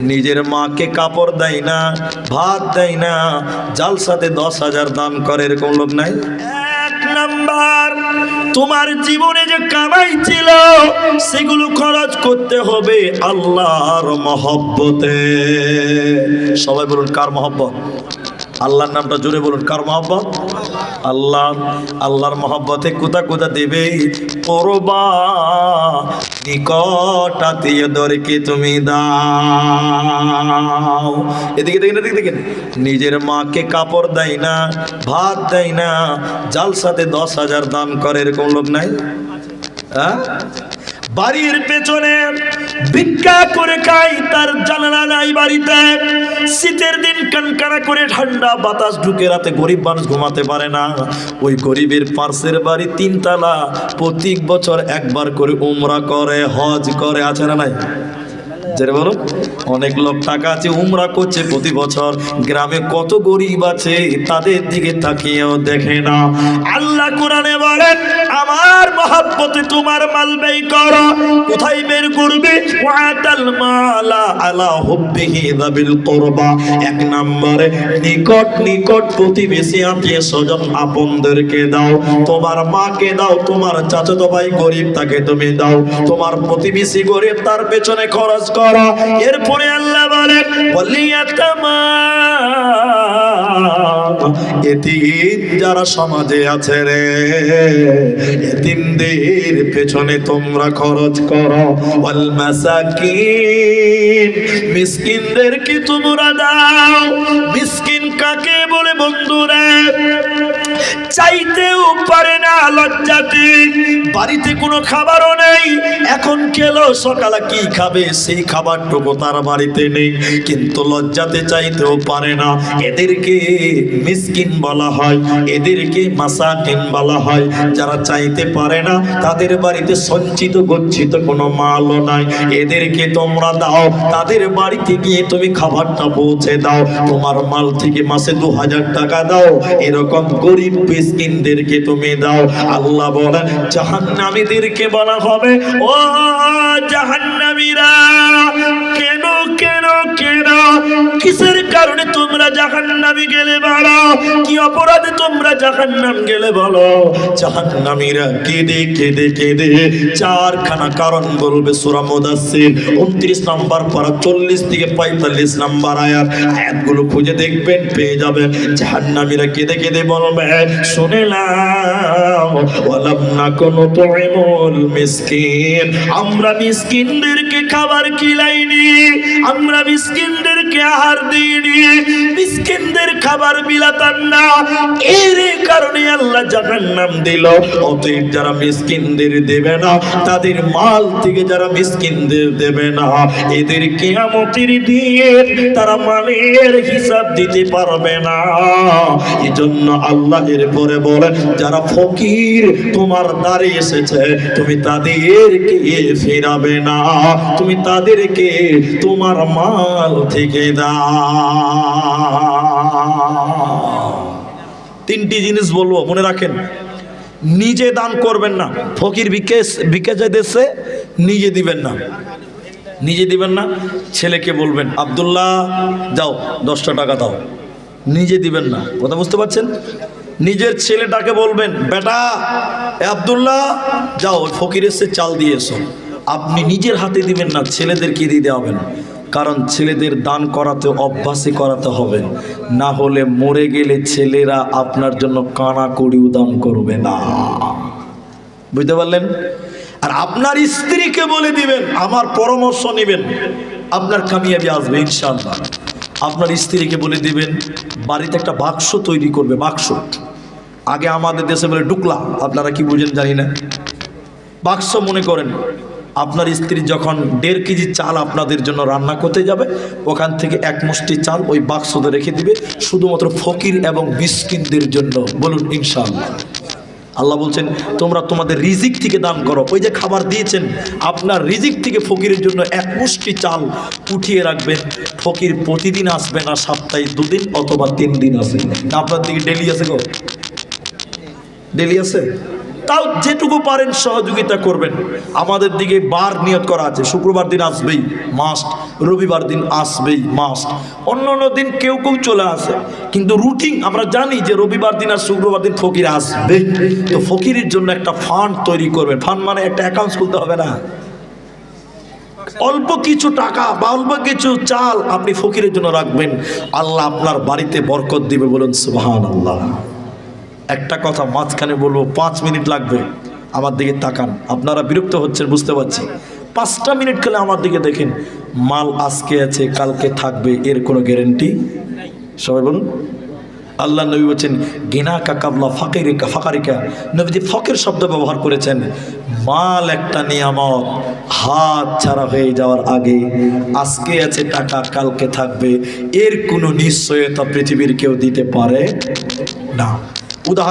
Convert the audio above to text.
নিজের মাকে কাপড় দেয় না, ভাত দেয় না জাল সাথে দশ হাজার দান করে এরকম লোক নাই? এক নাম্বার, তোমার জীবনে যে কামাই ছিল, সেগুলো খরচ করতে হবে আল্লাহর মহব্বতে। সবাই বলুন, কার মহব্বত? আল্লাহর নামটা জোরে বলুন, কার মহব্বত? আল্লাহ, আল্লাহর মহব্বতে কোথা কোথা দেবে। করবা নিকটাতীয় দরকে তুমি দাও। এদিকে দেখেন এদিকে দেখেন। নিজের মাকে কাপড় দেয় না, ভাত দেয় না, জালসাতে দশ হাজার দান করে, এরকম লোক নাই? হ্যাঁ? বাড়ির পেছনে ভিক্ষা করে খাই তার জানালা নাই বাড়িতে। শীতের দিন কানকানা করে ঠান্ডা বাতাস ঢুকে রাতে গরিব মানুষ ঘুমাতে পারে না। ওই গরিবের পার্শ্বের বাড়ি তিনতলা, প্রত্যেক বছর একবার করে উমরা করে, হজ করে, আছে না নাই? বলো অনেক লোক টাকা আছে, উমরা করছে প্রতি বছর। গ্রামে কত গরিব আছে, তাদের দিকে তাকিয়েও দেখে না। আল্লাহ কোরআনে বলেন আমার মহাব্বতে তোমার মাল ব্যয় করো। কোথায় বের করবে? ওয়াতাল মালা আলা হুব্বিহি যাবিল কুরবা। এক নম্বরে, নিকট নিকট প্রতিবেশী আত্মীয় স্বজন আপনদেরকে দাও। তোমার মাকে দাও, তোমার চাচাতো ভাই গরিব তাকে তুমি দাও। তোমার প্রতিবেশী গরিব তার পেছনে খরচ করো। এরপরে আল্লাহ বলেন, ওয়ালিয়াতামা এতিম যারা সমাজে আছে রে এতিমদের পেছনে তোমরা খরচ করো। ওয়াল মাসাকিন মিসকিনদেরকে তোমরা দাও। মিসকিন কাকে বলে বন্ধুরা? চাইতেও পারে না লজ্জাতে বাড়িতে কোনো খাবারও নেই। এখন খেলো সকালে, কি খাবে? সেই খাবারটুকু তার বাড়িতে নেই। কিন্তু লজ্জাতে চাইতেও পারে না। এদেরকে মিসকিন বলা হয়, এদেরকে মাসাকিন বলা হয়। যারা চাইতে পারে না, তাদের বাড়িতে সঞ্চিত গচ্ছিত কোনো মালও নাই। এদেরকে তোমরা দাও। তাদের বাড়িতে গিয়ে তুমি খাবারটা পৌঁছে দাও। তোমার মাল থেকে মাসে দু হাজার টাকা দাও। এরকম গরিব মিসকিনদেরকে তুমি দাও। আল্লাহ বলেন জাহান্নামীদেরকে বলা হবে ও জাহান্নামীরা কেন কেন কেন কিসের কারণে তোমরা জাহান্নামী গেলে বলো কি অপরাধে তোমরা জাহান্নাম গেলে বলো? জাহান্নামীরা কেঁদে কেঁদে কেঁদে চারখানা কারণ বলবে সূরা মুদাসসির। 29 নম্বর পারা 40 থেকে 45 নম্বর আয়াত। আয়াতগুলো খুঁজে দেখবেন, পেয়ে যাবেন। জাহান্নামীরা কেঁদে কেঁদে বলবে নাকুনু তুইমুল মিসকিন। আমরা মিসকিনদেরকে খাবার খিলাইনি, আমরা ജിൻഡരി মিসকিনদেরকে আহার দিইনি? মিসকিনদের খাবার বিলাতাম না। এর কারণে আল্লাহ জাহান্নাম দিল। অতএব যারা মিসকিনদের দেবে না, তাদের মাল থেকে যারা মিসকিনদের দেবে না, এদের কিয়ামতের দিন তারা মালের হিসাব দিতে পারবে না। এজন্য আল্লাহ বলেন, যারা ফকির, তোমার দ্বারে এসেছে, তুমি তাদেরকে ফেরাবে না। তুমি তাদেরকে তোমার মাল থেকে তিনটি জিনিস বলব, মনে রাখেন। নিজে দান করবেন না, ফকির ভিক্ষে ভিক্ষা চাইতেছে নিজে দিবেন না। নিজে দিবেন না, ছেলেকে বলবেন, আব্দুল্লাহ, যাও, দশটা টাকা দাও। নিজে দিবেন না, কথা বুঝতে পারছেন? নিজের ছেলেটাকে বলবেন, বেটা আব্দুল্লাহ, যাও ফকির এসে চাল দিয়ে এসো। আপনি নিজের হাতে দিবেন না ছেলেদেরকে দিয়ে হবেন কারণ ছেলেদের দান করাতে, অভ্যাসে করাতে হবে। না হলে মরে গেলে ছেলেরা আপনার জন্য কানা কড়িও দান করবে না। বুঝতে পারলেন? আর আপনার স্ত্রীকে বলে দিবেন, আমার পরামর্শ নেবেন, আপনার কামিয়াবি আসবে ইনশাআল্লাহ। আপনার স্ত্রীকে বলে দিবেন, বাড়িতে একটা বাক্স তৈরি করবে, বাক্স। আগে আমাদের দেশে বলে ডুকলা আপনারা কি বুঝেন জানি না। বাক্স মনে করেন আপনার স্ত্রী যখন দেড় কেজি চাল আপনাদের জন্য রান্না করতে যাবে, ওখান থেকে এক মুষ্টি চাল ওই বাক্সতে রেখে দিবে, শুধুমাত্র ফকির এবং মিসকিনদের জন্য। বলুন, ইনশাআল্লাহ। আল্লাহ বলছেন, তোমরা তোমাদের রিজিক থেকে দান করো। ওই যে খাবার দিয়েছেন, আপনার রিজিক থেকে ফকিরের জন্য এক মুষ্টি চাল উঠিয়ে রাখবেন। ফকির প্রতিদিন আসবে না, সপ্তাহে দুদিন অথবা তিন দিন আসবে। আপনার দিকে ডেলি আছে গো? ডেলি আছে? তাও যেটুকু পারেন সহযোগিতা করবেন। আমাদের দিকে বার নিয়ত করা আছে। শুক্রবার দিন আসবেই মাস্ট রবিবার দিন আসবেই মাস্ট অন্য অন্য দিন কেউ কেউ চলে আসে। কিন্তু রুটিন আমরা জানি যে রবিবার দিন আর শুক্রবার দিন ফকির আসবে তো ফকিরের জন্য একটা ফান্ড তৈরি করবেন। ফান্ড মানে একটা অ্যাকাউন্ট খুলতে হবে না। অল্প কিছু টাকা বা অল্প কিছু চাল আপনি ফকিরের জন্য রাখবেন। আল্লাহ আপনার বাড়িতে বরকত দিবে বলুন সুবাহান আল্লাহ একটা কথা মাঝখানে বলব, পাঁচ মিনিট লাগবে। আমার দিকে তাকান। আপনারা বিরক্ত হচ্ছেন, বুঝতে পারছি। পাঁচটা মিনিট খেলে আমার দিকে দেখেন, মাল আজকে আছে, কালকে থাকবে, এর কোনো গ্যারেন্টি সবাই বলুন। আল্লাহ নবী বলছেন, গিনা কাকাবলা ফাঁকিরিকা, ফাঁকারিকা। নবীজি ফকের শব্দ ব্যবহার করেছেন, মাল একটা নিয়ামত, হাত ছাড়া হয়ে যাওয়ার আগে আজকে আছে টাকা, কালকে থাকবে। এর কোনো নিশ্চয়তা পৃথিবীর কেউ দিতে পারে না। ఉదాహరణ